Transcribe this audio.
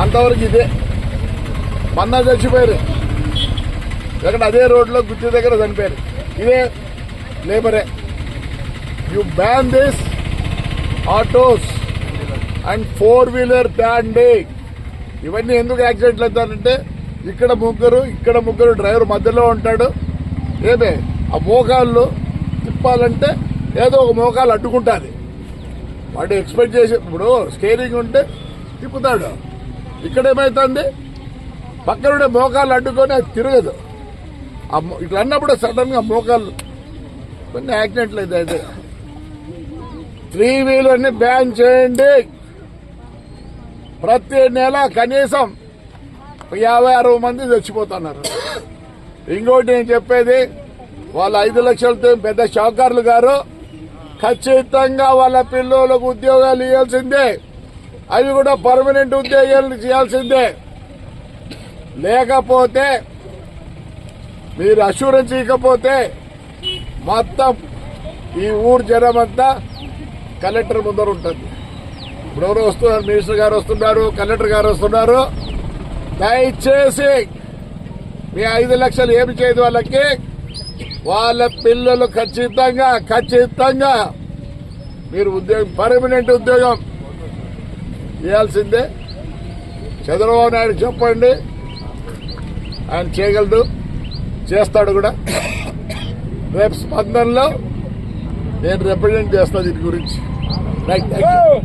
అంతవరకు ఇదే. మొన్న చచ్చిపోయారు. ఎక్కడ అదే రోడ్లో గుత్తి దగ్గర చనిపోయారు. ఇదే లేబరే. You ban this autos and four wheeler బ్యాండే ఇవన్నీ ఎందుకు యాక్సిడెంట్లు అవుతారంటే ఇక్కడ ముగ్గురు ఇక్కడ ముగ్గురు డ్రైవర్ మధ్యలో ఉంటాడు. ఏమే? ఆ మోకాళ్ళు తిప్పాలంటే ఏదో ఒక మోకాలు అడ్డుకుంటుంది. వాడు ఎక్స్పెక్ట్ చేసే ఇప్పుడు స్టేరింగ్ ఉంటే తిప్పుతాడు. ఇక్కడ ఏమైతుంది పక్కనుండే మోకాలు అడ్డుకొని అది తిరగదు. ఇట్లా అన్నప్పుడు సడన్గా మోకాళ్ళు కొన్ని యాక్సిడెంట్లు అయితే అయితే. త్రీ వీలర్ని బ్యాన్ చేయండి. ప్రతి నెల కనీసం యాభై అరవై మంది చచ్చిపోతున్నారు. ఇంకోటి నేను చెప్పేది వాళ్ళ ఐదు లక్షలతో పెద్ద షావుకారులు గారు ఖచ్చితంగా వాళ్ళ పిల్లలకు ఉద్యోగాలు ఇవ్వాల్సిందే. అవి కూడా పర్మనెంట్ ఉద్యోగాలు చేయాల్సిందే. లేకపోతే మీరు అష్యూరెన్స్ ఇవ్వకపోతే మొత్తం ఈ ఊరు జనం అంతా కలెక్టర్ ముందర ఉంటుంది. ఇప్పుడు ఎవరు వస్తున్నారు మినిస్టర్ గారు వస్తున్నారు కలెక్టర్ గారు వస్తున్నారు. దయచేసి మీ ఐదు లక్షలు ఏమి చేయదు వాళ్ళకి. వాళ్ళ పిల్లలు ఖచ్చితంగా ఖచ్చితంగా మీరు ఉద్యోగం పర్మనెంట్ ఉద్యోగం చేయాల్సిందే. చంద్రబాబు నాయుడు చెప్పండి. ఆయన చేయగలడు. చేస్తాడు కూడా. రేపు స్పందనలో నేను రిప్రజెంట్ చేస్తాను దీని గురించి. Right thank